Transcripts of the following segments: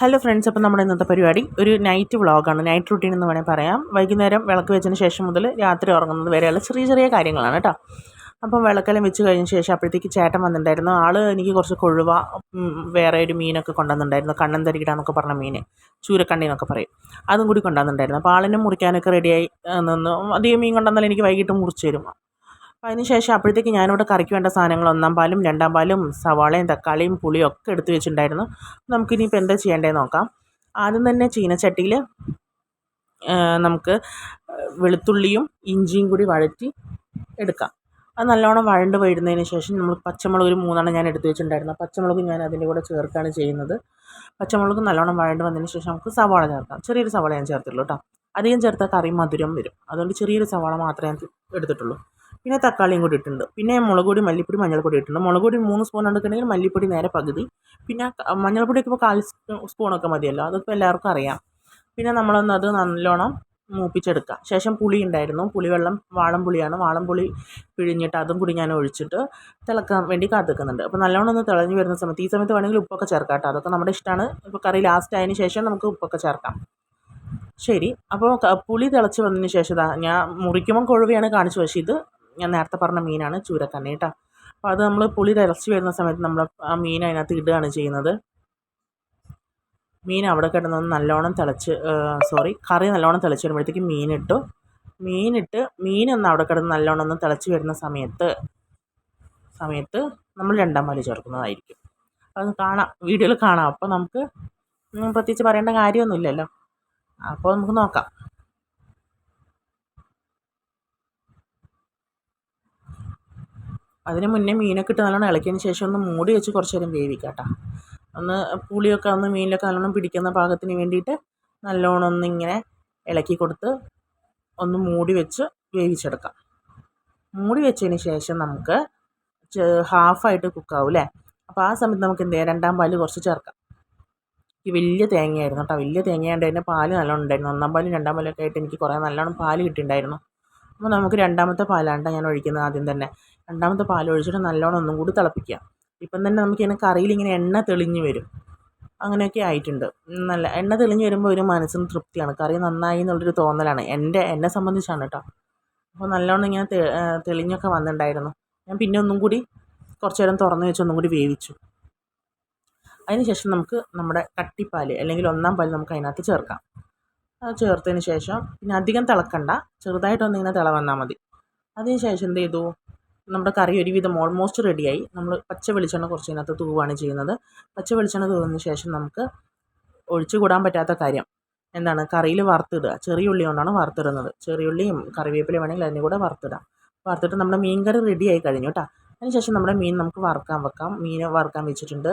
Hello friends അപ്പം നമ്മുടെ ഇന്നത്തെ പരിപാടി ഒരു നൈറ്റ് വ്ളോഗാണ് നൈറ്റ് റുട്ടീൻ എന്ന് വേണമെങ്കിൽ പറയാം. വൈകുന്നേരം വിളക്ക് വെച്ചതിന് ശേഷം മുതൽ രാത്രി ഉറങ്ങുന്നത് വരെയുള്ള ചെറിയ ചെറിയ കാര്യങ്ങളാണ് കേട്ടോ അപ്പം വിളക്കെല്ലാം വെച്ച് കഴിഞ്ഞ ശേഷം അപ്പോഴത്തേക്ക് ചേട്ടൻ വന്നിട്ടുണ്ടായിരുന്നു. ആൾ എനിക്ക് കുറച്ച് കൊഴുവ വേറെ ഒരു മീനൊക്കെ കൊണ്ടുവന്നിട്ടുണ്ടായിരുന്നു. കണ്ണൻ തരികിട എന്നൊക്കെ പറഞ്ഞ മീൻ ചൂരക്കണ്ണി എന്നൊക്കെ പറയും. അതും കൂടി കൊണ്ടുവന്നിട്ടുണ്ടായിരുന്നു. അപ്പോൾ ആളിനെ മുറിക്കാനൊക്കെ റെഡിയായി നിന്ന്. അധികം മീൻ കൊണ്ടുവന്നാൽ എനിക്ക് വൈകിട്ട് മുറിച്ച് തരും. അപ്പോൾ അതിന് ശേഷം അപ്പോഴത്തേക്ക് ഞാനിവിടെ കറിക്ക് വേണ്ട സാധനങ്ങൾ ഒന്നാം പാലും രണ്ടാം പാലും സവാളയും തക്കാളിയും പുളിയും ഒക്കെ എടുത്ത് വെച്ചിട്ടുണ്ടായിരുന്നു. നമുക്കിനിയിപ്പോൾ എന്താ ചെയ്യേണ്ടതെന്ന് നോക്കാം. ആദ്യം തന്നെ ചീനച്ചട്ടിയിൽ നമുക്ക് വെളുത്തുള്ളിയും ഇഞ്ചിയും കൂടി വഴറ്റി എടുക്കാം. അത് നല്ലോണം വഴണ്ട് വരുന്നതിന് ശേഷം നമ്മൾ പച്ചമുളക് ഒരു മൂന്നെണ്ണം ഞാൻ എടുത്ത് വെച്ചിട്ടുണ്ടായിരുന്നു. പച്ചമുളക് ഞാൻ അതിന്റെ കൂടെ ചേർക്കുകയാണ് ചെയ്യുന്നത്. പച്ചമുളക് നല്ലോണം വഴണ്ട് വന്നതിന് ശേഷം നമുക്ക് സവാള ചേർക്കാം. ചെറിയൊരു സവാള ഞാൻ ചേർത്തുള്ളൂ കേട്ടോ. അധികം ചേർത്താൽ കറി മധുരം വരും. അതുകൊണ്ട് ചെറിയൊരു സവാള മാത്രമേ ഞാൻ എടുത്തിട്ടുള്ളൂ. പിന്നെ തക്കാളിയും കൂടി ഇട്ടിട്ടുണ്ട്. പിന്നെ മുളക് പൊടി മല്ലിപ്പൊടി മഞ്ഞൾപ്പൊടി ഇട്ടിട്ടുണ്ട്. മുളക് പൊടി മൂന്ന് സ്പൂൺ എടുക്കണമെങ്കിൽ മല്ലിപ്പൊടി നേരെ പകുതി. പിന്നെ മഞ്ഞൾപ്പൊടി ഇപ്പോൾ കാൽ സ്പൂ- സ്പൂണൊക്കെ മതിയല്ലോ. അതൊക്കെ എല്ലാവർക്കും അറിയാം. പിന്നെ നമ്മളൊന്ന് അത് നല്ലോണം മൂപ്പിച്ചെടുക്കുക ശേഷം പുളി ഉണ്ടായിരുന്നു. പുളിവെള്ളം വാളംപുളിയാണ് വാളംപുളി പിഴിഞ്ഞിട്ട് അതും കൂടി ഞാൻ ഒഴിച്ചിട്ട് തിളക്കാൻ വേണ്ടി കാത്തിക്കുന്നുണ്ട്. അപ്പോൾ നല്ലോണം ഒന്ന് തിളഞ്ഞ് വരുന്ന സമയത്ത് ഈ സമയത്ത് വേണമെങ്കിൽ ഉപ്പൊക്കെ ചേർക്കാം കേട്ടോ. അതൊക്കെ നമ്മുടെ ഇഷ്ടമാണ് ഇപ്പോൾ കറി ലാസ്റ്റ് ആയതിന് ശേഷം നമുക്ക് ഉപ്പൊക്കെ ചേർക്കാം. ശരി. അപ്പോൾ പുളി തിളച്ച് വന്നതിന് ശേഷം ഞാൻ മുറിക്കുമ്പോൾ കൊഴുവയാണ് കാണിച്ചു പക്ഷേ ഇത് ഞാൻ നേരത്തെ പറഞ്ഞ മീനാണ് ചൂരക്കണ്ണി കേട്ടോ. അപ്പോൾ അത് നമ്മൾ പുളി തിളച്ച് വരുന്ന സമയത്ത് നമ്മൾ ആ മീൻ അതിനകത്ത് ഇടുകയാണ് ചെയ്യുന്നത്. മീൻ അവിടെ കിടന്നൊന്ന് നല്ലോണം തിളച്ച് സോറി കറി നല്ലോണം തിളച്ച് വരുമ്പോഴത്തേക്ക് മീനിട്ടു മീനിട്ട് മീനൊന്ന് അവിടെ കിടന്ന് നല്ലോണം ഒന്ന് തിളച്ച് വരുന്ന സമയത്ത് സമയത്ത് നമ്മൾ രണ്ടാം പാൽ ചേർക്കുന്നതായിരിക്കും. അത് കാണാം വീഡിയോയിൽ കാണാം. അപ്പോൾ നമുക്ക് പ്രത്യേകിച്ച് പറയേണ്ട കാര്യമൊന്നുമില്ലല്ലോ. അപ്പോൾ നമുക്ക് നോക്കാം. അതിന് മുന്നേ മീനൊക്കെ ഇട്ട് നല്ലോണം ഇളക്കിയതിന് ശേഷം ഒന്ന് മൂടി വെച്ച് കുറച്ച് നേരം വേവിക്കാം കേട്ടോ ഒന്ന് പുളിയൊക്കെ ഒന്ന് മീനിലൊക്കെ നല്ലോണം പിടിക്കുന്ന പാകത്തിന് വേണ്ടിയിട്ട് നല്ലോണം ഒന്നിങ്ങനെ ഇളക്കി കൊടുത്ത് ഒന്ന് മൂടി വെച്ച് വേവിച്ചെടുക്കാം. മൂടി വെച്ചതിന് ശേഷം നമുക്ക് ഹാഫായിട്ട് കുക്കാവും അല്ലേ അപ്പോൾ ആ സമയത്ത് നമുക്ക് എന്ത് ചെയ്യാം? രണ്ടാം പാൽ കുറച്ച് ചേർക്കാം. ഈ വലിയ തേങ്ങയായിരുന്നു കേട്ടോ. വലിയ തേങ്ങയാണ്ട് അതിന്റെ പാൽ നല്ലോണം ഉണ്ടായിരുന്നു. ഒന്നാം പാലും രണ്ടാം പാലൊക്കെ ആയിട്ട് എനിക്ക് കുറേ നല്ലോണം പാൽ കിട്ടിയിട്ടുണ്ടായിരുന്നു. അപ്പോൾ നമുക്ക് രണ്ടാമത്തെ പാലാണ് ഞാൻ ഒഴിക്കുന്നത് ആദ്യം തന്നെ. രണ്ടാമത്തെ പാൽ ഒഴിച്ചിട്ട് നല്ലോണം ഒന്നും കൂടി തിളപ്പിക്കുക. ഇപ്പം തന്നെ നമുക്ക് ഇങ്ങനെ കറിയിൽ ഇങ്ങനെ എണ്ണ തെളിഞ്ഞ് വരും. അങ്ങനെയൊക്കെ ആയിട്ടുണ്ട്. നല്ല എണ്ണ തെളിഞ്ഞ് വരുമ്പോൾ ഒരു മനസ്സിന് തൃപ്തിയാണ്. കറി നന്നായി എന്നുള്ളൊരു തോന്നലാണ്. എന്റെ എന്നെ സംബന്ധിച്ചാണ് കേട്ടോ അപ്പോൾ നല്ലോണം ഇങ്ങനെ തെളിഞ്ഞൊക്കെ വന്നിട്ടുണ്ടായിരുന്നു. ഞാൻ പിന്നെ ഒന്നും കൂടി കുറച്ച് നേരം തുറന്ന് വെച്ച് ഒന്നും കൂടി വേവിച്ചു. അതിനുശേഷം നമുക്ക് നമ്മുടെ കട്ടിപ്പാൽ അല്ലെങ്കിൽ ഒന്നാം പാൽ നമുക്ക് അതിനകത്ത് ചേർക്കാം. ചേർത്തതിന് ശേഷം പിന്നെ അധികം തിളക്കണ്ട. ചെറുതായിട്ടൊന്നിങ്ങനെ തിള വന്നാൽ മതി. അതിന് ശേഷം എന്ത് ചെയ്തു? നമ്മുടെ കറി ഒരുവിധം ഓൾമോസ്റ്റ് റെഡിയായി നമ്മൾ പച്ച വെളിച്ചെണ്ണ കുറച്ച് ഇതിനകത്ത് തൂവാണ് ചെയ്യുന്നത്. പച്ച വെളിച്ചെണ്ണ തൂവുന്നതിന് ശേഷം നമുക്ക് ഒഴിച്ചുകൂടാൻ പറ്റാത്ത കാര്യം എന്താണ്? കറിയിൽ വറുത്തിടുക. ചെറിയ ഉള്ളി കൊണ്ടാണ് വറുത്തിടുന്നത്. ചെറിയ ഉള്ളിയും കറിവേപ്പില വേണമെങ്കിൽ അതിന്റെ കൂടെ വറുത്തിടാം. വറുത്തിട്ട് നമ്മുടെ മീൻ കറി റെഡിയായി കഴിഞ്ഞു കേട്ടോ. അതിനുശേഷം നമ്മുടെ മീൻ നമുക്ക് വറുക്കാൻ വെക്കാം. മീൻ വറുക്കാൻ വെച്ചിട്ടുണ്ട്.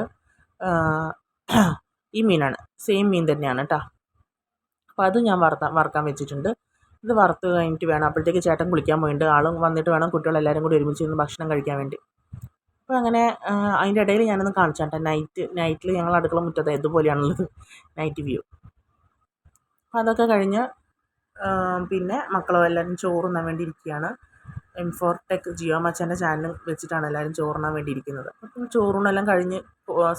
ഈ മീനാണ്. സെയിം മീൻ തന്നെയാണ് കേട്ടോ. അപ്പോൾ അത് ഞാൻ വറുത്ത വറുക്കാൻ വെച്ചിട്ടുണ്ട്. ഇത് വറുത്ത് കഴിഞ്ഞിട്ട് വേണം. അപ്പോഴത്തേക്ക് ചേട്ടൻ കുളിക്കാൻ പോയിട്ടുണ്ട്. ആളും വന്നിട്ട് വേണം കുട്ടികളെല്ലാവരും കൂടി ഒരുമിച്ച് ഇരുന്ന് ഭക്ഷണം കഴിക്കാൻ വേണ്ടി. അപ്പോൾ അങ്ങനെ അതിന്റെ ഇടയിൽ ഞാനൊന്ന് കാണിച്ചു കേട്ടോ. നൈറ്റ് നൈറ്റിൽ ഞങ്ങൾ അടുക്കള മുറ്റത്ത് ഇതുപോലെയാണുള്ളത്. നൈറ്റ് വ്യൂ അപ്പോൾ അതൊക്കെ കഴിഞ്ഞ് പിന്നെ മക്കളും എല്ലാവരും ചോറുണ്ണാൻ വേണ്ടി ഇരിക്കുകയാണ്. എം ഫോർ ടെക് ജിയോ മച്ചന്റെ ചാനൽ വെച്ചിട്ടാണ് എല്ലാവരും ചോറുണ്ണാൻ വേണ്ടി ഇരിക്കുന്നത്. അപ്പം ചോറൂണെല്ലാം കഴിഞ്ഞ്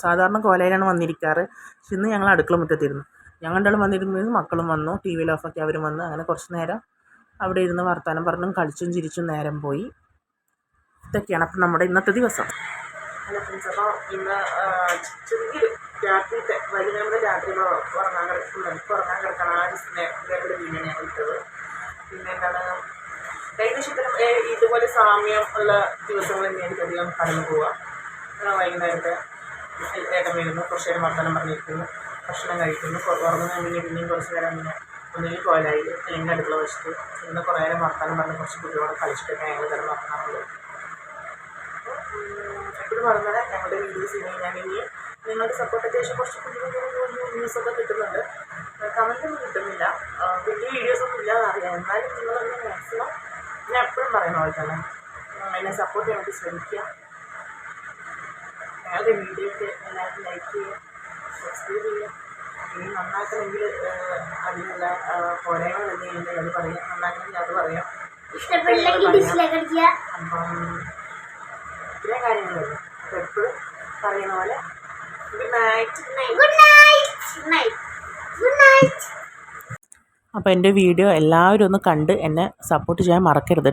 സാധാരണ കോലയിലാണ് വന്നിരിക്കാറ്. പക്ഷെ ഇന്ന് ഞങ്ങൾ അടുക്കള മുറ്റത്തിരുന്നു ഞങ്ങൾ രണ്ടാളും വന്നിരുന്നത് മക്കളും വന്നു ടി വിയിൽ ഓഫാക്കി അവരും വന്ന് അങ്ങനെ കുറച്ച് നേരം അവിടെ ഇരുന്ന് വർത്തമാനം പറഞ്ഞും കളിച്ചും ചിരിച്ചും നേരം പോയി. ഇതൊക്കെയാണ് അപ്പം നമ്മുടെ ഇന്നത്തെ ദിവസം. ഫ്രണ്ട്സ് അപ്പോൾ ഇന്ന് ആ, ചെറിയൊരു രാത്രിത്തെ വൈകുന്നേരം രാത്രി ഉറങ്ങാൻ കിടക്കുന്നുണ്ട് ഉറങ്ങാൻ കിടക്കണം. ആ ഒരു സ്നേഹത്തിന്റെ വീഡിയോ ഞാൻ പിന്നെ എന്താണ് ഏകദേശം ഇതുപോലെ സാമ്യം ഉള്ള ദിവസങ്ങൾ തന്നെ എനിക്കധികം കടന്നു പോവുക. വൈകുന്നേരത്തെ ഏട്ടൻ വരുന്നു കുറച്ച് നേരം വർത്തമാനം പറഞ്ഞിരിക്കുന്നു. ഭക്ഷണം കഴിക്കുന്നു. ഉറങ്ങുന്ന കഴിഞ്ഞ് പിന്നെയും കുറച്ച് നേരം ഇങ്ങനെ ഒന്നുകിൽ കോലായി അല്ലെങ്കിൽ അടുക്കള വശത്ത് ഇന്ന് കുറേ നേരം വർത്താനം പറഞ്ഞ് കുറച്ച് കുട്ടികളോട് കളിച്ചിട്ടൊക്കെ ഞങ്ങൾ തന്നെ ഉറങ്ങാറുള്ളൂ എപ്പോഴും പറഞ്ഞത് ഞങ്ങളുടെ വീഡിയോസ് ഇനി ഞാൻ ഇനി നിങ്ങളുടെ സപ്പോർട്ട് അത്യാവശ്യം കുറച്ച് കുഞ്ഞു കുഞ്ഞു ന്യൂസൊക്കെ കിട്ടുന്നുണ്ട്. കമന്റൊന്നും കിട്ടുന്നില്ല. ആ, വലിയ വീഡിയോസൊന്നും ഇല്ലാതെ അറിയാം. എന്നാലും നിങ്ങളൊന്ന് മാക്സിമം ഞാൻ എപ്പോഴും പറയുന്ന പോലെ തന്നെ എന്നെ സപ്പോർട്ട് ചെയ്യാൻ വേണ്ടി ശ്രമിക്കുക. ഞങ്ങളുടെ വീഡിയോ ഒക്കെ എല്ലാവരും ലൈക്ക് ചെയ്യുക. സബ്സ്ക്രൈബ് ചെയ്യുക ഇനി നന്നാക്കണമെങ്കിൽ അതിനുള്ള പോരായ്മകൾ എന്തെങ്കിലും അത് പറയാം. നന്നാക്കണമെങ്കിൽ അത് പറയാം. ഇഷ്ടപ്പെട്ടില്ലെങ്കിൽ ഡിസ്ലൈക്ക് അടിക്കുക. അപ്പം ഇത്രയും കാര്യങ്ങളുള്ളൂ അപ്പം എപ്പോഴും പറയുന്ന പോലെ good night. Good night. Night. അപ്പോൾ എന്റെ വീഡിയോ എല്ലാവരും ഒന്ന് കണ്ട് എന്നെ സപ്പോർട്ട് ചെയ്യാൻ മറക്കരുത്